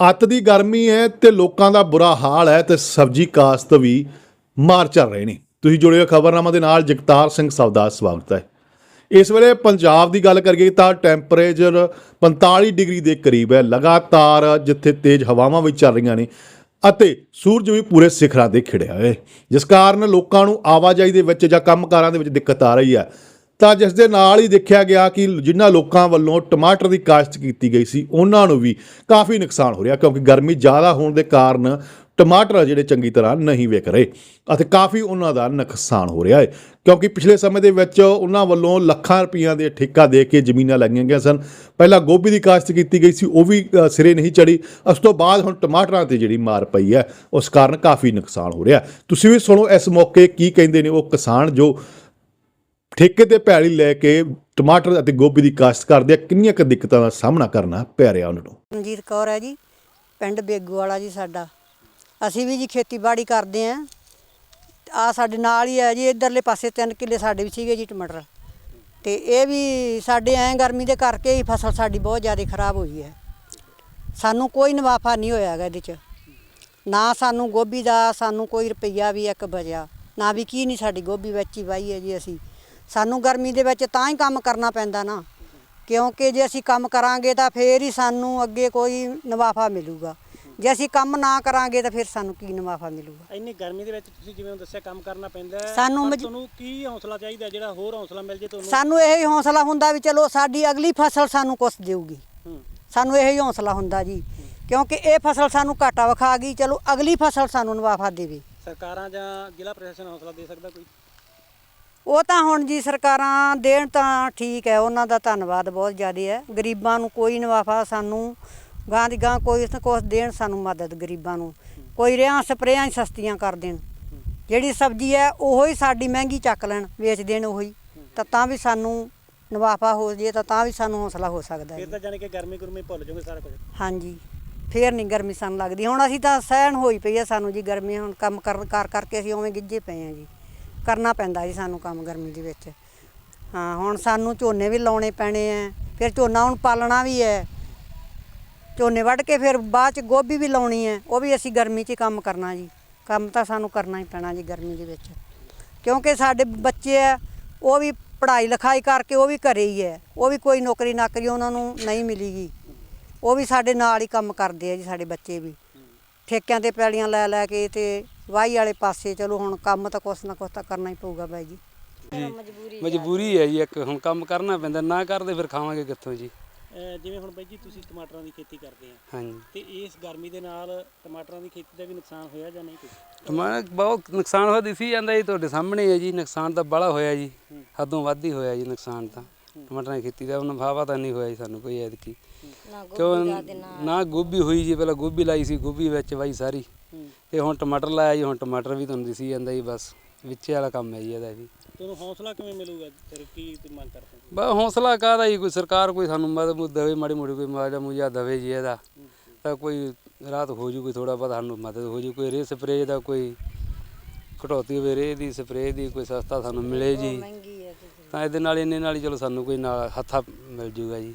ਅੱਤ ਦੀ ਗਰਮੀ ਹੈ ਤੇ ਲੋਕਾਂ ਦਾ ਬੁਰਾ ਹਾਲ ਹੈ ਤੇ ਸਬਜ਼ੀ ਕਾਸ਼ਤ ਵੀ ਮਾਰ ਚੱਲ ਰਹੇ ਨੇ। ਤੁਸੀਂ ਜੁੜੇ ਹੋ ਖਬਰਨਾਮਾ ਦੇ ਨਾਲ ਜਗਤਾਰ ਸਿੰਘ ਸੌਦਾ ਸਵਾਗਤ ਹੈ। ਇਸ ਵੇਲੇ ਪੰਜਾਬ ਦੀ ਗੱਲ ਕਰੀਏ ਤਾਂ ਟੈਂਪਰੇਚਰ 45 ਡਿਗਰੀ ਦੇ ਕਰੀਬ ਹੈ। ਲਗਾਤਾਰ ਜਿੱਥੇ ਤੇਜ਼ ਹਵਾਵਾਂ ਵੀ ਚੱਲ ਰਹੀਆਂ ਨੇ ਅਤੇ ਸੂਰਜ ਵੀ ਪੂਰੇ ਸਿਖਰਾਂ ਤੇ ਖਿੜਿਆ ਹੈ। ਜਿਸ ਕਾਰਨ ਲੋਕਾਂ ਨੂੰ ਆਵਾਜਾਈ ਦੇ ਵਿੱਚ ਜਾਂ ਕੰਮਕਾਰਾਂ ਦੇ ਵਿੱਚ ਦਿੱਕਤ ਆ ਰਹੀ ਹੈ। ਤਾਂ ਜਿਸ ਦੇ ਨਾਲ ਹੀ ਦੇਖਿਆ ਗਿਆ ਕਿ ਜਿਨ੍ਹਾਂ ਲੋਕਾਂ ਵੱਲੋਂ ਟਮਾਟਰ ਦੀ ਕਾਸ਼ਤ ਕੀਤੀ ਗਈ ਸੀ, ਉਹਨਾਂ ਨੂੰ ਵੀ ਕਾਫੀ ਨੁਕਸਾਨ ਹੋ ਰਿਹਾ ਕਿਉਂਕਿ ਗਰਮੀ ਜ਼ਿਆਦਾ ਹੋਣ ਦੇ ਕਾਰਨ ਟਮਾਟਰ ਜਿਹੜੇ ਚੰਗੀ ਤਰ੍ਹਾਂ ਨਹੀਂ ਵਿਕ ਰਹੇ ਅਤੇ ਕਾਫੀ ਉਹਨਾਂ ਦਾ ਨੁਕਸਾਨ ਹੋ ਰਿਹਾ ਹੈ। ਕਿਉਂਕਿ ਪਿਛਲੇ ਸਮੇਂ ਦੇ ਵਿੱਚ ਉਹਨਾਂ ਵੱਲੋਂ ਲੱਖਾਂ ਰੁਪਈਆਂ ਦੇ ਠੇਕਾ ਦੇ ਕੇ ਜ਼ਮੀਨਾਂ ਲਾਈਆਂ ਗਈਆਂ ਸਨ। ਪਹਿਲਾਂ ਗੋਭੀ ਦੀ ਕਾਸ਼ਤ ਕੀਤੀ ਗਈ ਸੀ, ਉਹ ਵੀ ਸਿਰੇ ਨਹੀਂ ਚੜੀ ਉਸ ਤੋਂ ਬਾਅਦ ਹੁਣ ਟਮਾਟਰਾਂ ਤੇ ਜਿਹੜੀ ਮਾਰ ਪਈ ਹੈ, ਉਸ ਕਾਰਨ ਕਾਫੀ ਨੁਕਸਾਨ ਹੋ ਰਿਹਾ। ਤੁਸੀਂ ਵੀ ਸੁਣੋ ਇਸ ਮੌਕੇ ਕੀ ਕਹਿੰਦੇ ਨੇ ਉਹ ਕਿਸਾਨ ਜੋ ਠੇਕੇ ਤੇ ਭੈੜੀ ਲੈ ਕੇ ਟਮਾਟਰ ਅਤੇ ਗੋਭੀ ਦੀ ਕਾਸ਼ਤ ਕਰਦੇ ਆ ਕਿੰਨੀਆਂ ਕੁ ਦਿੱਕਤਾਂ ਦਾ ਸਾਹਮਣਾ ਕਰਨਾ ਪੈ ਰਿਹਾ ਉਹਨਾਂ ਨੂੰ? ਮਨਜੀਤ ਕੌਰ ਹੈ ਜੀ, ਪਿੰਡ ਬੇਗੂ ਵਾਲਾ ਜੀ ਸਾਡਾ। ਅਸੀਂ ਵੀ ਜੀ ਖੇਤੀਬਾੜੀ ਕਰਦੇ ਆਂ ਆ ਸਾਡੇ ਨਾਲ ਹੀ ਹੈ ਜੀ, ਇਧਰਲੇ ਪਾਸੇ ਤਿੰਨ ਕਿੱਲੇ ਸਾਡੇ ਵੀ ਸੀਗੇ ਜੀ ਟਮਾਟਰ। ਤੇ ਇਹ ਵੀ ਸਾਡੇ ਐ ਗਰਮੀ ਦੇ ਕਰਕੇ ਹੀ ਫਸਲ ਸਾਡੀ ਬਹੁਤ ਜ਼ਿਆਦਾ ਖਰਾਬ ਹੋਈ ਹੈ। ਸਾਨੂੰ ਕੋਈ ਨਵਾਫਾ ਨਹੀਂ ਹੋਇਆ ਹੈਗਾ ਇਹਦੇ ਚ। ਨਾ ਸਾਨੂੰ ਗੋਭੀ ਦਾ, ਸਾਨੂੰ ਕੋਈ ਰੁਪਈਆ ਵੀ ਇੱਕ ਬਚਿਆ। ਨਾ ਵੀ ਕੀ ਨਹੀਂ ਸਾਡੀ ਗੋਭੀ ਵਿੱਚ ਹੀ ਵਾਈ ਹੈ ਜੀ ਅਸੀਂ। ਸਾਨੂੰ ਗਰਮੀ ਦੇ ਵਿੱਚ ਤਾਂ ਹੀ ਕੰਮ ਕਰਨਾ ਪੈਂਦਾ ਨਾ। ਕਿਉਂਕਿ ਜੇ ਅਸੀਂ ਕੰਮ ਕਰਾਂਗੇ ਤਾਂ ਫੇਰ ਹੀ ਸਾਨੂੰ ਅੱਗੇ ਕੋਈ ਨਵਾਫਾ ਮਿਲੂਗਾ। ਜੇ ਅਸੀਂ ਕੰਮ ਨਾ ਕਰਾਂਗੇ ਤਾਂ ਫਿਰ ਸਾਨੂੰ ਕੀ ਨਵਾਫਾ ਮਿਲੂਗਾ। ਇੰਨੀ ਗਰਮੀ ਦੇ ਵਿੱਚ ਤੁਸੀਂ ਜਿਵੇਂ ਦੱਸਿਆ ਕੰਮ ਕਰਨਾ ਪੈਂਦਾ ਹੈ ਸਾਨੂੰ ਮਜ- ਤੁਹਾਨੂੰ ਕੀ ਹੌਸਲਾ ਚਾਹੀਦਾ ਜਿਹੜਾ ਹੋਰ ਹੌਸਲਾ ਮਿਲ ਜੇ ਤੁਹਾਨੂੰ? ਸਾਨੂੰ ਇਹ ਹੀ ਹੌਸਲਾ ਹੁੰਦਾ ਵੀ ਚਲੋ ਸਾਡੀ ਅਗਲੀ ਫਸਲ ਸਾਨੂੰ ਕੁਛ ਦੇਊਗੀ। ਹੂੰ। ਸਾਨੂੰ ਇਹ ਹੀ ਹੌਸਲਾ ਹੁੰਦਾ ਜੀ। ਕਿਉਂਕਿ ਇਹ ਫਸਲ ਸਾਨੂੰ ਘਾਟਾ ਵਿਖਾ ਗਈ ਚਲੋ ਅਗਲੀ ਫਸਲ ਸਾਨੂੰ ਨਵਾਫਾ ਦੇਵੇ। ਸਰਕਾਰਾਂ ਜਾਂ ਜ਼ਿਲ੍ਹਾ ਪ੍ਰਸ਼ਾਸਨ ਹੌਸਲਾ ਦੇ ਸਕਦਾ ਕੋਈ? ਉਹ ਤਾਂ ਹੁਣ ਜੀ ਸਰਕਾਰਾਂ ਦੇਣ ਤਾਂ ਠੀਕ ਹੈ ਉਹਨਾਂ ਦਾ ਧੰਨਵਾਦ ਬਹੁਤ ਜ਼ਿਆਦਾ ਹੈ। ਗਰੀਬਾਂ ਨੂੰ ਕੋਈ ਨਵਾਫਾ ਸਾਨੂੰ ਗਾਂ ਦੀ ਗਾਂ ਕੋਈ ਕੁਛ ਦੇਣ ਸਾਨੂੰ ਮਦਦ ਗਰੀਬਾਂ ਨੂੰ। ਕੋਈ ਰਿਆਂ ਸਪਰੇਆਂ ਹੀ ਸਸਤੀਆਂ ਕਰ ਦੇਣ। ਜਿਹੜੀ ਸਬਜ਼ੀ ਹੈ ਉਹੋ ਹੀ ਸਾਡੀ ਮਹਿੰਗੀ ਚੱਕ ਲੈਣ ਵੇਚ ਦੇਣ ਉਹੀ। ਤਾਂ ਤਾਂ ਵੀ ਸਾਨੂੰ ਨਵਾਫਾ ਹੋ ਜੇ ਤਾਂ ਤਾਂ ਵੀ ਸਾਨੂੰ ਹੌਸਲਾ ਹੋ ਸਕਦਾ ਹੈ ਫਿਰ ਤਾਂ ਜਾਣੀ ਕਿ ਗਰਮੀ ਗੁਰਮੀ ਭੁੱਲ ਜਾਓਗੇ ਸਾਰਾ ਕੁਝ। ਹਾਂਜੀ ਫੇਰ ਨਹੀਂ ਗਰਮੀ ਸਾਨੂੰ ਲੱਗਦੀ। ਹੁਣ ਅਸੀਂ ਤਾਂ ਸਹਿਣ ਹੋਈ ਪਈ ਹੈ ਸਾਨੂੰ ਜੀ ਗਰਮੀ ਹੁਣ ਕੰਮ ਕਰ ਕਰ ਕਰਕੇ ਅਸੀਂ ਉਵੇਂ ਗਿੱਜੇ ਪਏ ਹਾਂ ਜੀ। ਕਰਨਾ ਪੈਂਦਾ ਜੀ ਸਾਨੂੰ ਕੰਮ ਗਰਮੀ ਦੇ ਵਿੱਚ। ਹਾਂ, ਹੁਣ ਸਾਨੂੰ ਝੋਨੇ ਵੀ ਲਾਉਣੇ ਪੈਣੇ ਆ ਫਿਰ ਝੋਨਾ ਹੁਣ ਪਾਲਣਾ ਵੀ ਹੈ ਝੋਨੇ ਵੱਢ ਕੇ ਫਿਰ ਬਾਅਦ ਚ ਗੋਭੀ ਵੀ ਲਾਉਣੀ ਹੈ ਉਹ ਵੀ ਅਸੀਂ ਗਰਮੀ 'ਚ ਹੀ ਕੰਮ ਕਰਨਾ ਜੀ। ਕੰਮ ਤਾਂ ਸਾਨੂੰ ਕਰਨਾ ਹੀ ਪੈਣਾ ਜੀ ਗਰਮੀ ਦੇ ਵਿੱਚ। ਕਿਉਂਕਿ ਸਾਡੇ ਬੱਚੇ ਆ ਉਹ ਵੀ ਪੜ੍ਹਾਈ ਲਿਖਾਈ ਕਰਕੇ ਉਹ ਵੀ ਘਰੇ ਹੀ ਹੈ ਉਹ ਵੀ ਕੋਈ ਨੌਕਰੀ ਨਾਕਰੀ ਉਹਨਾਂ ਨੂੰ ਨਹੀਂ ਮਿਲੀਗੀ। ਉਹ ਵੀ ਸਾਡੇ ਨਾਲ ਹੀ ਕੰਮ ਕਰਦੇ ਆ ਜੀ ਸਾਡੇ ਬੱਚੇ ਵੀ। ਠੇਕਿਆਂ ਤੇ ਪੈਲੀਆਂ ਲੈ ਲੈ ਕੇ ਤੇ ਵਾਹੀ ਵਾਲੇ ਪਾਸੇ ਚਲੋ ਹੁਣ ਕੰਮ ਤਾਂ ਕੁਛ ਨਾ ਕੁਛ ਤਾਂ ਕਰਨਾ ਹੀ ਪਊਗਾ ਬਾਈ ਜੀ। ਮਜਬੂਰੀ ਹੈ ਜੀ ਇੱਕ ਹੁਣ ਕੰਮ ਕਰਨਾ ਪੈਂਦਾ ਨਾ ਕਰਦੇ ਫਿਰ ਖਾਵਾਂਗੇ ਕਿੱਥੋਂ ਜੀ। ਅਹ ਜਿਵੇਂ ਹੁਣ ਬਾਈ ਜੀ ਤੁਸੀਂ ਟਮਾਟਰਾਂ ਦੀ ਖੇਤੀ ਕਰਦੇ ਆ ਹਾਂਜੀ। ਤੇ ਇਸ ਗਰਮੀ ਦੇ ਨਾਲ ਟਮਾਟਰਾਂ ਦੀ ਖੇਤੀ ਦਾ ਵੀ ਨੁਕਸਾਨ ਹੋਇਆ ਜਾਂ ਨਹੀਂ ਕੋਈ? ਟਮਾਟਰ ਬਹੁਤ ਨੁਕਸਾਨ ਹੋਇਆ ਦਿਸੀ ਜਾਂਦਾ ਜੀ ਤੁਹਾਡੇ ਸਾਹਮਣੇ ਹੈ ਜੀ ਨੁਕਸਾਨ ਤਾਂ ਬੜਾ ਹੋਇਆ ਜੀ ਹੱਦੋਂ ਵੱਧ ਹੀ ਹੋਇਆ ਜੀ ਨੁਕਸਾਨ ਤਾਂ। ਟਮਾਟਰਾਂ ਦੀ ਖੇਤੀ ਦਾ ਨਫਾਵਾ ਤਾਂ ਨਹੀਂ ਹੋਇਆ ਜੀ ਸਾਨੂੰ ਕੋਈ ਐਤਕੀ। ਕਿਉਂ ਨਾ ਗੋਭੀ ਹੋਈ ਜੀ ਪਹਿਲਾਂ ਗੋਭੀ ਲਾਈ ਸੀ ਗੋਭੀ ਵਿੱਚ ਵਾਈ ਸਾਰੀ। ਤੇ ਹੁਣ ਟਮਾਟਰ ਲਾਇਆ ਜੀ ਹੁਣ ਟਮਾਟਰ ਵੀ ਤੁਹਾਨੂੰ ਦਿਸੀ ਜਾਂਦਾ ਜੀ ਬਸ ਵਿੱਚੇ ਵਾਲਾ ਕੰਮ ਹੈ ਜੀ ਇਹਦਾ ਵੀ ਤੁਹਾਨੂੰ ਹੌਸਲਾ ਕਿਵੇਂ ਮਿਲੂਗਾ ਫਿਰ ਕੀ ਤੁਸੀਂ ਮੰਗ ਕਰਦੇ ਹੋ? ਬਸ ਹੌਸਲਾ ਕਾਹਦਾ ਜੀ ਕੋਈ ਸਰਕਾਰ ਕੋਈ ਸਾਨੂੰ ਮਦਦ ਮੁਦ ਦੇਵੇ ਮਾੜੀ ਮੋਟੀ ਕੋਈ ਮਾਜਾ ਮੁਜਾ ਦੇਵੇ ਜੀ ਇਹਦਾ। ਤਾਂ ਕੋਈ ਰਾਤ ਹੋ ਜੂ ਕੋਈ ਥੋੜਾ ਬਹੁਤ ਸਾਨੂੰ ਮਦਦ ਹੋ ਜੂ ਕੋਈ ਰੇ ਸਪਰੇ ਦਾ ਕੋਈ ਘਟੌਤੀ ਹੋਵੇ ਰੇ ਦੀ ਸਪਰੇ ਦੀ ਕੋਈ ਸਸਤਾ ਸਾਨੂੰ ਮਿਲੇ ਜੀ। ਤਾਂ ਇਹਦੇ ਨਾਲ ਇੰਨੇ ਨਾਲ ਹੀ ਚਲੋ ਸਾਨੂੰ ਕੋਈ ਨਾਲ ਹੱਥਾ ਮਿਲ ਜੂਗਾ ਜੀ।